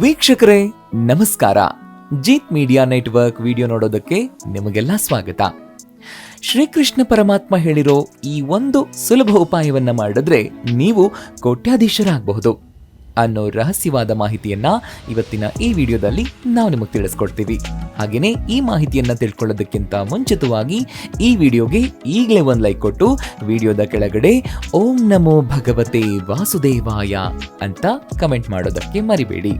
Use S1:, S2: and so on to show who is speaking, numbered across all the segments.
S1: ವೀಕ್ಷಕರೇ, ನಮಸ್ಕಾರ. Jeet media network video ನೋಡೋದಕ್ಕೆ ನಿಮಗೆಲ್ಲ ಸ್ವಾಗತ. ಶ್ರೀಕೃಷ್ಣ ಪರಮಾತ್ಮ ಹೇಳಿರೋ ಈ ಒಂದು ಸುಲಭ ಉಪಾಯವನ್ನ ಮಾಡಿದ್ರೆ ನೀವು ಕೋಟ್ಯಾಧೀಶರಾಗಬಹುದು. ಅನ್ನೋ ರಹಸ್ಯವಾದ ಮಾಹಿತಿಯನ್ನ ಇವತ್ತಿನ ಈ ವಿಡಿಯೋದಲ್ಲಿ ನಾವು ನಿಮಗೆ ತಿಳಿಸ್ಕೊಡ್ತೀವಿ. ಹಾಗೇನೇ ಈ ಮಾಹಿತಿಯನ್ನ ತಿಳ್ಕೊಳ್ಳೋದಕ್ಕಿಂತ ಮುಂಚಿತವಾಗಿ ಈ ವಿಡಿಯೋಗೆ ಈಗಲೇ ಒಂದು ಲೈಕ್ ಕೊಟ್ಟು ವಿಡಿಯೋದ ಕೆಳಗಡೆ ಓಂ ನಮೋ ಭಗವತೆ ವಾಸುದೇವಾಯ ಅಂತ ಕಮೆಂಟ್ ಮಾಡೋದಕ್ಕೆ ಮರಿಬೇಡಿ.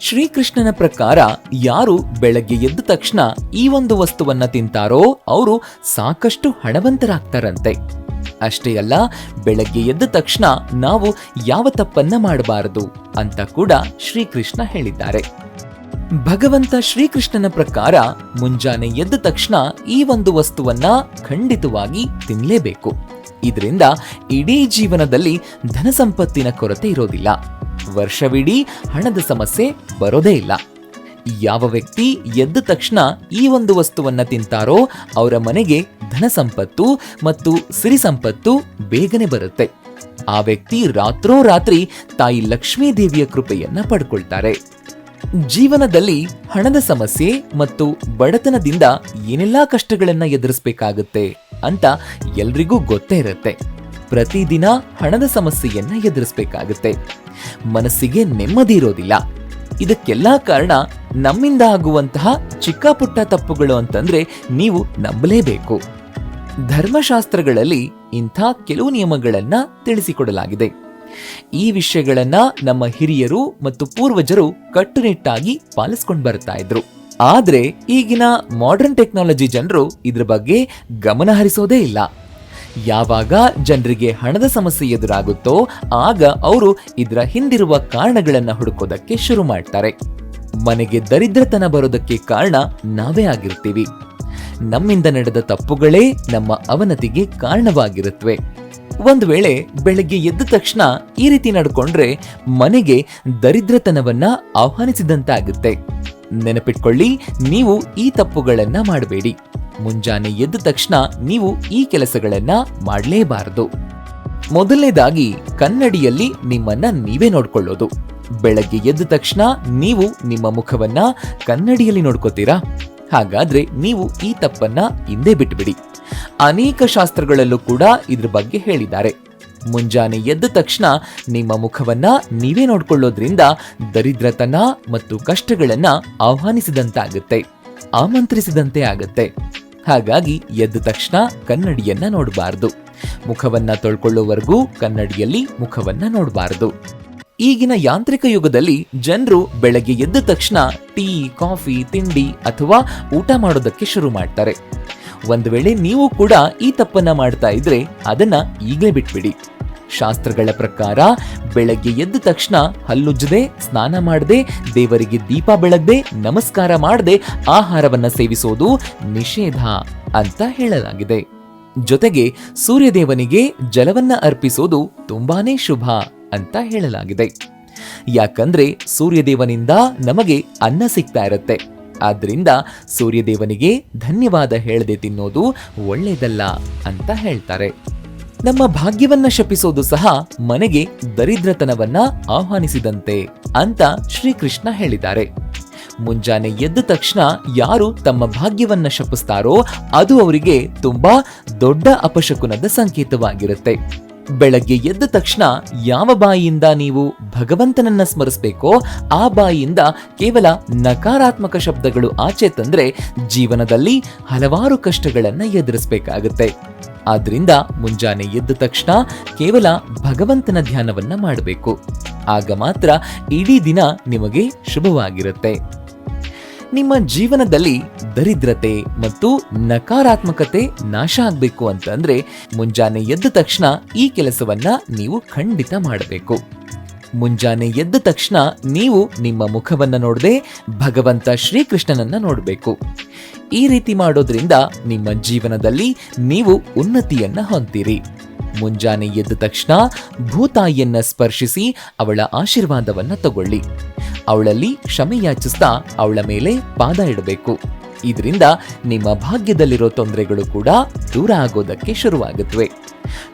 S1: ಶ್ರೀಕೃಷ್ಣನ ಪ್ರಕಾರ ಯಾರು ಬೆಳಗ್ಗೆ ಎದ್ದ ತಕ್ಷಣ ಈ ಒಂದು ವಸ್ತುವನ್ನ ತಿಂತಾರೋ ಅವರು ಸಾಕಷ್ಟು ಹಣವಂತರಾಗ್ತಾರಂತೆ. ಅಷ್ಟೇ ಅಲ್ಲ, ಬೆಳಗ್ಗೆ ಎದ್ದ ತಕ್ಷಣ ನಾವು ಯಾವ ತಪ್ಪನ್ನ ಮಾಡಬಾರದು ಅಂತ ಕೂಡ ಶ್ರೀಕೃಷ್ಣ ಹೇಳಿದ್ದಾರೆ. ಭಗವಂತ ಶ್ರೀಕೃಷ್ಣನ ಪ್ರಕಾರ ಮುಂಜಾನೆ ಎದ್ದ ತಕ್ಷಣ ಈ ಒಂದು ವಸ್ತುವನ್ನ ಖಂಡಿತವಾಗಿ ತಿನ್ನಲೇಬೇಕು ಇದರಿಂದ ಇಡೀ ಜೀವನದಲ್ಲಿ ಧನ ಸಂಪತ್ತಿನ ಕೊರತೆ ಇರೋದಿಲ್ಲ. ವರ್ಷವಿಡೀ ಹಣದ ಸಮಸ್ಯೆ ಬರೋದೇ ಇಲ್ಲ. ಯಾವ ವ್ಯಕ್ತಿ ಎದ್ದ ತಕ್ಷಣ ಈ ಒಂದು ವಸ್ತುವನ್ನ ತಿಂತಾರೋ ಅವರ ಮನೆಗೆ ಧನ ಸಂಪತ್ತು ಮತ್ತು ಸಿರಿ ಸಂಪತ್ತು ಬೇಗನೆ ಬರುತ್ತೆ. ಆ ವ್ಯಕ್ತಿ ರಾತ್ರೋರಾತ್ರಿ ತಾಯಿ ಲಕ್ಷ್ಮೀ ದೇವಿಯ ಕೃಪೆಯನ್ನ ಪಡ್ಕೊಳ್ತಾರೆ. ಜೀವನದಲ್ಲಿ ಹಣದ ಸಮಸ್ಯೆ ಮತ್ತು ಬಡತನದಿಂದ ಏನೆಲ್ಲಾ ಕಷ್ಟಗಳನ್ನ ಎದುರಿಸಬೇಕಾಗುತ್ತೆ ಅಂತ ಎಲ್ರಿಗೂ ಗೊತ್ತೇ ಇರುತ್ತೆ. ಪ್ರತಿದಿನ ಹಣದ ಸಮಸ್ಯೆಯನ್ನ ಎದುರಿಸಬೇಕಾಗುತ್ತೆ. ಮನಸ್ಸಿಗೆ ನೆಮ್ಮದಿ ಇರೋದಿಲ್ಲ. ಇದಕ್ಕೆಲ್ಲ ಕಾರಣ ನಮ್ಮಿಂದ ಆಗುವಂತಹ ಚಿಕ್ಕ ಪುಟ್ಟ ತಪ್ಪುಗಳು ಅಂತಂದ್ರೆ ನೀವು ನಂಬಲೇಬೇಕು. ಧರ್ಮಶಾಸ್ತ್ರಗಳಲ್ಲಿ ಇಂಥ ಕೆಲವು ನಿಯಮಗಳನ್ನ ತಿಳಿಸಿಕೊಡಲಾಗಿದೆ. ಈ ವಿಷಯಗಳನ್ನ ನಮ್ಮ ಹಿರಿಯರು ಮತ್ತು ಪೂರ್ವಜರು ಕಟ್ಟುನಿಟ್ಟಾಗಿ ಪಾಲಿಸ್ಕೊಂಡು ಬರ್ತಾ ಇದ್ರು. ಆದ್ರೆ ಈಗಿನ ಮಾಡರ್ನ್ ಟೆಕ್ನಾಲಜಿ ಜನರು ಇದ್ರ ಬಗ್ಗೆ ಗಮನ ಹರಿಸೋದೇ ಇಲ್ಲ. ಯಾವಾಗ ಜನರಿಗೆ ಹಣದ ಸಮಸ್ಯೆ ಎದುರಾಗುತ್ತೋ ಆಗ ಅವರು ಇದರ ಹಿಂದಿರುವ ಕಾರಣಗಳನ್ನು ಹುಡುಕೋದಕ್ಕೆ ಶುರು ಮಾಡ್ತಾರೆ. ಮನೆಗೆ ದರಿದ್ರತನ ಬರೋದಕ್ಕೆ ಕಾರಣ ನಾವೇ ಆಗಿರ್ತೀವಿ. ನಮ್ಮಿಂದ ನಡೆದ ತಪ್ಪುಗಳೇ ನಮ್ಮ ಅವನತಿಗೆ ಕಾರಣವಾಗಿರುತ್ತವೆ ಒಂದು ವೇಳೆ ಬೆಳಗ್ಗೆ ಎದ್ದ ತಕ್ಷಣ ಈ ರೀತಿ ನಡ್ಕೊಂಡ್ರೆ ಮನೆಗೆ ದರಿದ್ರತನವನ್ನ ಆಹ್ವಾನಿಸಿದಂತಾಗುತ್ತೆ. ನೆನಪಿಟ್ಕೊಳ್ಳಿ, ನೀವು ಈ ತಪ್ಪುಗಳನ್ನ ಮಾಡಬೇಡಿ. ಮುಂಜಾನೆ ಎದ್ದ ತಕ್ಷಣ ನೀವು ಈ ಕೆಲಸಗಳನ್ನ ಮಾಡಲೇಬಾರದು. ಮೊದಲನೇದಾಗಿ ಕನ್ನಡಿಯಲ್ಲಿ ನಿಮ್ಮನ್ನ ನೀವೇ ನೋಡ್ಕೊಳ್ಳೋದು. ಬೆಳಗ್ಗೆ ಎದ್ದ ತಕ್ಷಣ ನೀವು ನಿಮ್ಮ ಮುಖವನ್ನ ಕನ್ನಡಿಯಲ್ಲಿ ನೋಡ್ಕೋತೀರಾ? ಹಾಗಾದ್ರೆ ನೀವು ಈ ತಪ್ಪನ್ನ ಹಿಂದೆ ಬಿಟ್ಬಿಡಿ. ಅನೇಕ ಶಾಸ್ತ್ರಗಳಲ್ಲೂ ಕೂಡ ಇದ್ರ ಬಗ್ಗೆ ಹೇಳಿದ್ದಾರೆ. ಮುಂಜಾನೆ ಎದ್ದ ತಕ್ಷಣ ನಿಮ್ಮ ಮುಖವನ್ನ ನೀವೇ ನೋಡ್ಕೊಳ್ಳೋದ್ರಿಂದ ದರಿದ್ರತನ ಮತ್ತು ಕಷ್ಟಗಳನ್ನ ಆಹ್ವಾನಿಸಿದಂತಾಗುತ್ತೆ, ಆಮಂತ್ರಿಸಿದಂತೆ ಆಗುತ್ತೆ. ಹಾಗಾಗಿ ಎದ್ದ ತಕ್ಷಣ ಕನ್ನಡಿಯನ್ನ ನೋಡಬಾರದು. ಮುಖವನ್ನ ತೊಳ್ಕೊಳ್ಳೋವರೆಗೂ ಕನ್ನಡಿಯಲ್ಲಿ ಮುಖವನ್ನ ನೋಡಬಾರದು. ಈಗಿನ ಯಾಂತ್ರಿಕ ಯುಗದಲ್ಲಿ ಜನರು ಬೆಳಗ್ಗೆ ಎದ್ದ ತಕ್ಷಣ ಟೀ, ಕಾಫಿ, ತಿಂಡಿ ಅಥವಾ ಊಟ ಮಾಡೋದಕ್ಕೆ ಶುರು ಮಾಡ್ತಾರೆ. ಒಂದು ವೇಳೆ ನೀವು ಕೂಡ ಈ ತಪ್ಪನ್ನ ಮಾಡ್ತಾ ಇದ್ರೆ ಅದನ್ನ ಈಗಲೇ ಬಿಟ್ಬಿಡಿ. ಶಾಸ್ತ್ರಗಳ ಪ್ರಕಾರ ಬೆಳಗ್ಗೆ ಎದ್ದ ತಕ್ಷಣ ಹಲ್ಲುಜ್ಜದೆ, ಸ್ನಾನ ಮಾಡದೆ, ದೇವರಿಗೆ ದೀಪ ಬೆಳಗದೆ, ನಮಸ್ಕಾರ ಮಾಡದೆ ಆಹಾರವನ್ನ ಸೇವಿಸೋದು ನಿಷೇಧ ಅಂತ ಹೇಳಲಾಗಿದೆ. ಜೊತೆಗೆ ಸೂರ್ಯದೇವನಿಗೆ ಜಲವನ್ನ ಅರ್ಪಿಸೋದು ತುಂಬಾನೇ ಶುಭ ಅಂತ ಹೇಳಲಾಗಿದೆ. ಯಾಕಂದ್ರೆ ಸೂರ್ಯದೇವನಿಂದ ನಮಗೆ ಅನ್ನ ಸಿಗ್ತಾ ಇರುತ್ತೆ. ಆದ್ರಿಂದ ಸೂರ್ಯದೇವನಿಗೆ ಧನ್ಯವಾದ ಹೇಳದೆ ತಿನ್ನೋದು ಒಳ್ಳೇದಲ್ಲ ಅಂತ ಹೇಳ್ತಾರೆ. ನಮ್ಮ ಭಾಗ್ಯವನ್ನ ಶಪಿಸೋದು ಸಹ ಮನೆಗೆ ದರಿದ್ರತನವನ್ನ ಆಹ್ವಾನಿಸಿದಂತೆ ಅಂತ ಶ್ರೀಕೃಷ್ಣ ಹೇಳಿದ್ದಾರೆ. ಮುಂಜಾನೆ ಎದ್ದ ತಕ್ಷಣ ಯಾರು ತಮ್ಮ ಭಾಗ್ಯವನ್ನ ಶಪಿಸ್ತಾರೋ ಅದು ಅವರಿಗೆ ತುಂಬಾ ದೊಡ್ಡ ಅಪಶಕುನದ ಸಂಕೇತವಾಗಿರುತ್ತೆ. ಬೆಳಗ್ಗೆ ಎದ್ದ ತಕ್ಷಣ ಯಾವ ಬಾಯಿಯಿಂದ ನೀವು ಭಗವಂತನನ್ನ ಸ್ಮರಿಸಬೇಕೋ ಆ ಬಾಯಿಯಿಂದ ಕೇವಲ ನಕಾರಾತ್ಮಕ ಶಬ್ದಗಳು ಆಚೆ ತಂದ್ರೆ ಜೀವನದಲ್ಲಿ ಹಲವಾರು ಕಷ್ಟಗಳನ್ನ ಎದುರಿಸಬೇಕಾಗುತ್ತೆ. ಆದ್ರಿಂದ ಮುಂಜಾನೆ ಎದ್ದ ತಕ್ಷಣ ಕೇವಲ ಭಗವಂತನ ಧ್ಯಾನವನ್ನ ಮಾಡಬೇಕು. ಆಗ ಮಾತ್ರ ಇಡೀ ದಿನ ನಿಮಗೆ ಶುಭವಾಗಿರುತ್ತೆ. ನಿಮ್ಮ ಜೀವನದಲ್ಲಿ ದರಿದ್ರತೆ ಮತ್ತು ನಕಾರಾತ್ಮಕತೆ ನಾಶ ಆಗ್ಬೇಕು ಅಂತಂದ್ರೆ ಮುಂಜಾನೆ ಎದ್ದ ತಕ್ಷಣ ಈ ಕೆಲಸವನ್ನ ನೀವು ಖಂಡಿತ ಮಾಡಬೇಕು. ಮುಂಜಾನೆ ಎದ್ದ ತಕ್ಷಣ ನೀವು ನಿಮ್ಮ ಮುಖವನ್ನ ನೋಡದೆ ಭಗವಂತ ಶ್ರೀಕೃಷ್ಣನನ್ನ ನೋಡಬೇಕು. ಈ ರೀತಿ ಮಾಡೋದ್ರಿಂದ ನಿಮ್ಮ ಜೀವನದಲ್ಲಿ ನೀವು ಉನ್ನತಿಯನ್ನ ಹೊಂದಿರಿ. ಮುಂಜಾನೆ ಎದ್ದ ತಕ್ಷಣ ಭೂತಾಯಿಯನ್ನ ಸ್ಪರ್ಶಿಸಿ ಅವಳ ಆಶೀರ್ವಾದವನ್ನ ತಗೊಳ್ಳಿ. ಅವಳಲ್ಲಿ ಕ್ಷಮೆ ಯಾಚಿಸ್ತಾ ಅವಳ ಮೇಲೆ ಪಾದ ಇಡಬೇಕು. ಇದರಿಂದ ನಿಮ್ಮ ಭಾಗ್ಯದಲ್ಲಿರೋ ತೊಂದರೆಗಳು ಕೂಡ ದೂರ ಆಗೋದಕ್ಕೆ ಶುರುವಾಗುತ್ತವೆ.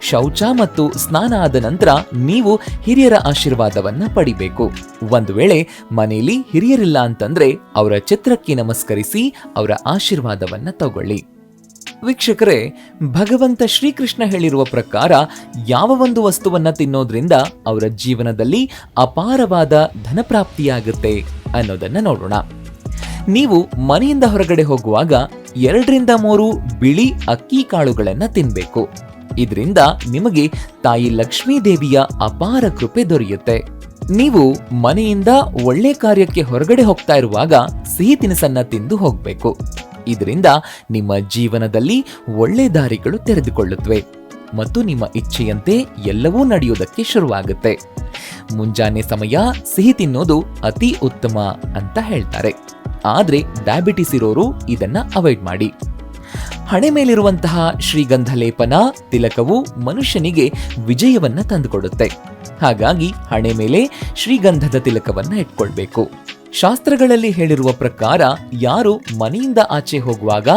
S1: ಶೌಚ ಮತ್ತು ಸ್ನಾನ ಆದ ನಂತರ ನೀವು ಹಿರಿಯರ ಆಶೀರ್ವಾದವನ್ನ ಪಡಿಬೇಕು. ಒಂದು ವೇಳೆ ಮನೆಯಲ್ಲಿ ಹಿರಿಯರಿಲ್ಲ ಅಂತಂದ್ರೆ ಅವರ ಚಿತ್ರಕ್ಕೆ ನಮಸ್ಕರಿಸಿ ಅವರ ಆಶೀರ್ವಾದವನ್ನ ತಗೊಳ್ಳಿ. ವೀಕ್ಷಕರೇ, ಭಗವಂತ ಶ್ರೀಕೃಷ್ಣ ಹೇಳಿರುವ ಪ್ರಕಾರ ಯಾವ ಒಂದು ವಸ್ತುವನ್ನ ತಿನ್ನೋದ್ರಿಂದ ಅವರ ಜೀವನದಲ್ಲಿ ಅಪಾರವಾದ ಧನಪ್ರಾಪ್ತಿಯಾಗುತ್ತೆ ಅನ್ನೋದನ್ನ ನೋಡೋಣ. ನೀವು ಮನೆಯಿಂದ ಹೊರಗಡೆ ಹೋಗುವಾಗ ಎರಡರಿಂದ ಮೂರು ಬಿಳಿ ಅಕ್ಕಿ ಕಾಳುಗಳನ್ನು ತಿನ್ಬೇಕು. ಇದರಿಂದ ನಿಮಗೆ ತಾಯಿ ಲಕ್ಷ್ಮೀ ದೇವಿಯ ಅಪಾರ ಕೃಪೆ ದೊರೆಯುತ್ತೆ. ನೀವು ಮನೆಯಿಂದ ಒಳ್ಳೆ ಕಾರ್ಯಕ್ಕೆ ಹೊರಗಡೆ ಹೋಗ್ತಾ ಇರುವಾಗ ಸಿಹಿ ತಿನಿಸನ್ನ ತಿಂದು ಹೋಗ್ಬೇಕು. ಇದರಿಂದ ನಿಮ್ಮ ಜೀವನದಲ್ಲಿ ಒಳ್ಳೆ ದಾರಿಗಳು ತೆರೆದುಕೊಳ್ಳುತ್ತವೆ ಮತ್ತು ನಿಮ್ಮ ಇಚ್ಛೆಯಂತೆ ಎಲ್ಲವೂ ನಡೆಯುವುದಕ್ಕೆ ಶುರುವಾಗುತ್ತೆ. ಮುಂಜಾನೆ ಸಮಯ ಸಿಹಿ ತಿನ್ನೋದು ಅತಿ ಉತ್ತಮ ಅಂತ ಹೇಳ್ತಾರೆ. ಆದ್ರೆ ಡಯಾಬಿಟಿಸ್ ಇರೋರು ಇದನ್ನ ಅವಾಯ್ಡ್ ಮಾಡಿ. ಹಣೆ ಮೇಲಿರುವಂತಹ ಶ್ರೀಗಂಧ ಲೇಪನ ತಿಲಕವು ಮನುಷ್ಯನಿಗೆ ವಿಜಯವನ್ನ ತಂದುಕೊಡುತ್ತೆ. ಹಾಗಾಗಿ ಹಣೆ ಮೇಲೆ ಶ್ರೀಗಂಧದ ತಿಲಕವನ್ನ ಇಟ್ಕೊಳ್ಬೇಕು. ಶಾಸ್ತ್ರಗಳಲ್ಲಿ ಹೇಳಿರುವ ಪ್ರಕಾರ ಯಾರು ಮನೆಯಿಂದ ಆಚೆ ಹೋಗುವಾಗ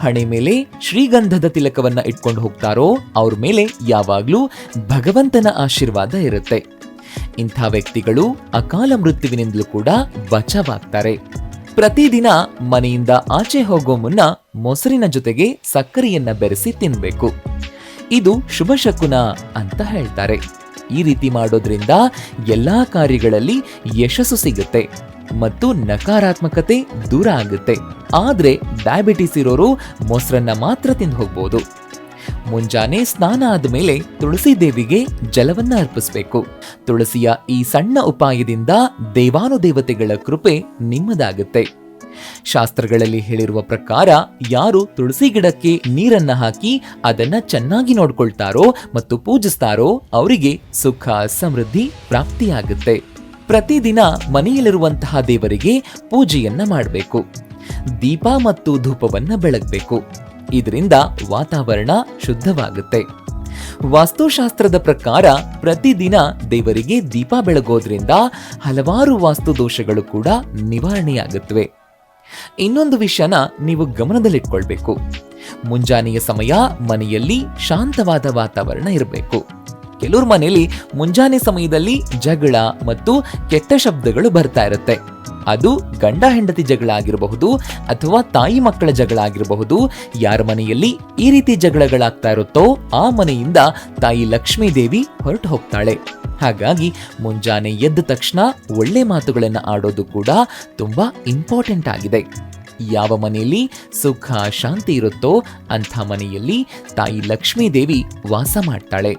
S1: ಹಣೆ ಮೇಲೆ ಶ್ರೀಗಂಧದ ತಿಲಕವನ್ನ ಇಟ್ಕೊಂಡು ಹೋಗ್ತಾರೋ ಅವ್ರ ಮೇಲೆ ಯಾವಾಗ್ಲೂ ಭಗವಂತನ ಆಶೀರ್ವಾದ ಇರುತ್ತೆ. ಇಂಥ ವ್ಯಕ್ತಿಗಳು ಅಕಾಲ ಮೃತ್ಯುವಿನಿಂದಲೂ ಕೂಡ ಬಚಾವಾಗ್ತಾರೆ. ಪ್ರತಿದಿನ ಮನೆಯಿಂದ ಆಚೆ ಹೋಗೋ ಮುನ್ನ ಮೊಸರಿನ ಜೊತೆಗೆ ಸಕ್ಕರೆಯನ್ನ ಬೆರೆಸಿ ತಿನ್ಬೇಕು. ಇದು ಶುಭ ಶಕುನ ಅಂತ ಹೇಳ್ತಾರೆ. ಈ ರೀತಿ ಮಾಡೋದ್ರಿಂದ ಎಲ್ಲಾ ಕಾರ್ಯಗಳಲ್ಲಿ ಯಶಸ್ಸು ಸಿಗುತ್ತೆ ಮತ್ತು ನಕಾರಾತ್ಮಕತೆ ದೂರ ಆಗುತ್ತೆ. ಆದ್ರೆ ಡಯಾಬಿಟಿಸ್ ಇರೋರು ಮೊಸರನ್ನ ಮಾತ್ರ ತಿಂದು ಹೋಗ್ಬೋದು. ಮುಂಜಾನೆ ಸ್ನಾನ ಆದ್ಮೇಲೆ ತುಳಸಿ ದೇವಿಗೆ ಜಲವನ್ನ ಅರ್ಪಿಸಬೇಕು. ತುಳಸಿಯ ಈ ಸಣ್ಣ ಉಪಾಯದಿಂದ ದೇವಾನುದೇವತೆಗಳ ಕೃಪೆ ನಿಮ್ಮದಾಗುತ್ತೆ. ಶಾಸ್ತ್ರಗಳಲ್ಲಿ ಹೇಳಿರುವ ಪ್ರಕಾರ ಯಾರು ತುಳಸಿ ಗಿಡಕ್ಕೆ ನೀರನ್ನ ಹಾಕಿ ಅದನ್ನ ಚೆನ್ನಾಗಿ ನೋಡ್ಕೊಳ್ತಾರೋ ಮತ್ತು ಪೂಜಿಸ್ತಾರೋ ಅವರಿಗೆ ಸುಖ, ಸಮೃದ್ಧಿ ಪ್ರಾಪ್ತಿಯಾಗುತ್ತೆ. ಪ್ರತಿದಿನ ಮನೆಯಲ್ಲಿರುವಂತಹ ದೇವರಿಗೆ ಪೂಜೆಯನ್ನ ಮಾಡಬೇಕು. ದೀಪ ಮತ್ತು ಧೂಪವನ್ನ ಬೆಳಗಬೇಕು. ಇದರಿಂದ ವಾತಾವರಣ ಶುದ್ಧವಾಗುತ್ತೆ. ವಾಸ್ತುಶಾಸ್ತ್ರದ ಪ್ರಕಾರ ಪ್ರತಿದಿನ ದೇವರಿಗೆ ದೀಪ ಬೆಳಗೋದ್ರಿಂದ ಹಲವಾರು ವಾಸ್ತು ದೋಷಗಳು ಕೂಡ ನಿವಾರಣೆಯಾಗುತ್ತವೆ. ಇನ್ನೊಂದು ವಿಷಯನ ನೀವು ಗಮನದಲ್ಲಿಟ್ಕೊಳ್ಬೇಕು. ಮುಂಜಾನೆಯ ಸಮಯ ಮನೆಯಲ್ಲಿ ಶಾಂತವಾದ ವಾತಾವರಣ ಇರಬೇಕು. ಕೆಲವ್ರ ಮನೆಯಲ್ಲಿ ಮುಂಜಾನೆ ಸಮಯದಲ್ಲಿ ಜಗಳ ಮತ್ತು ಕೆಟ್ಟ ಶಬ್ದಗಳು ಬರ್ತಾ ಇರುತ್ತೆ. ಅದು ಗಂಡ ಹೆಂಡತಿ ಜಗಳ ಆಗಿರಬಹುದು ಅಥವಾ ತಾಯಿ ಮಕ್ಕಳ ಜಗಳ ಆಗಿರಬಹುದು. ಯಾರ ಮನೆಯಲ್ಲಿ ಈ ರೀತಿ ಜಗಳಗಳಾಗ್ತಾ ಇರುತ್ತೋ ಆ ಮನೆಯಿಂದ ತಾಯಿ ಲಕ್ಷ್ಮೀ ದೇವಿ ಹೊರಟು ಹೋಗ್ತಾಳೆ. ಹಾಗಾಗಿ ಮುಂಜಾನೆ ಎದ್ದ ತಕ್ಷಣ ಒಳ್ಳೆ ಮಾತುಗಳನ್ನು ಆಡೋದು ಕೂಡ ತುಂಬಾ ಇಂಪಾರ್ಟೆಂಟ್ ಆಗಿದೆ. ಯಾವ ಮನೆಯಲ್ಲಿ ಸುಖ, ಶಾಂತಿ ಇರುತ್ತೋ ಅಂಥ ಮನೆಯಲ್ಲಿ ತಾಯಿ ಲಕ್ಷ್ಮೀ ದೇವಿ ವಾಸ ಮಾಡ್ತಾಳೆ.